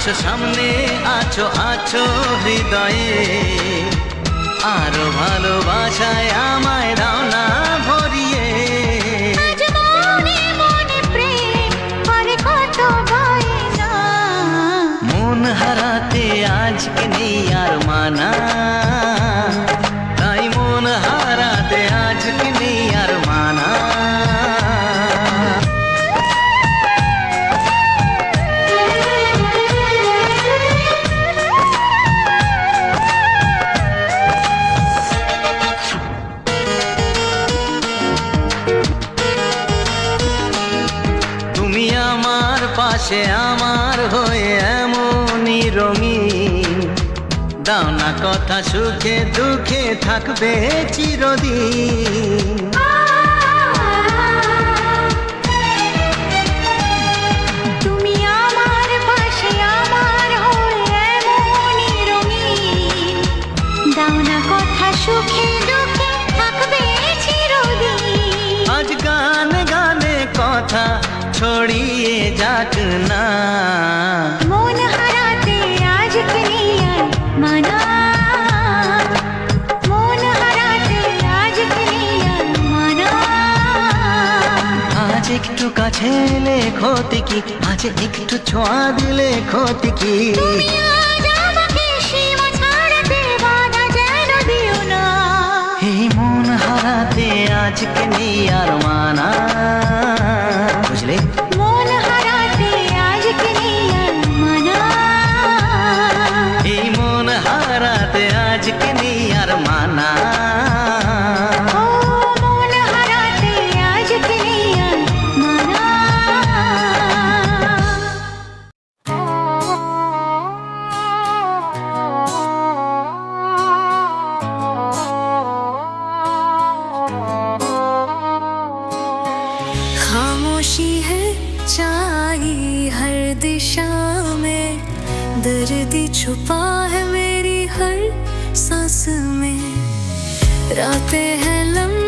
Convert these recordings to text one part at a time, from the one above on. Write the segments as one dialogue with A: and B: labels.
A: আছো সামনে আছো আছো হৃদয়ে। আরও ভালোবাসায় আমায় দাও না ভরিয়ে। মন
B: হারাতে আজকে নেই আর মানা। পাশে আমার হয়ে এমনই রঙিন। দাও না কথা সুখে দুঃখে থাকবে চিরদিন।
A: তুমি
B: কাছে এলে ক্ষতি কি? আছে একটু ছোঁয়া দিলে ক্ষতি কি? এই মন হারাতে আজকে নেই আর মানা।
C: खामोशी है चाई हर दिशा में। दर्द छुपा है मेरी हर सांस में। रातें हैं लंबी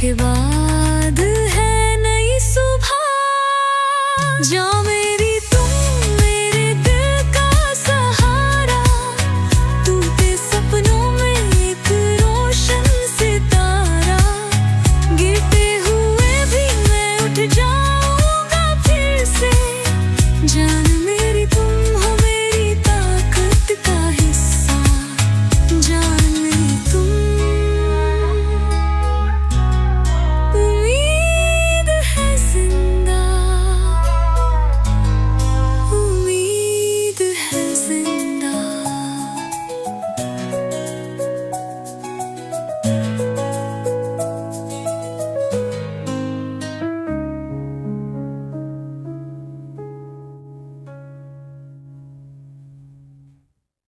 C: বাঁকে বা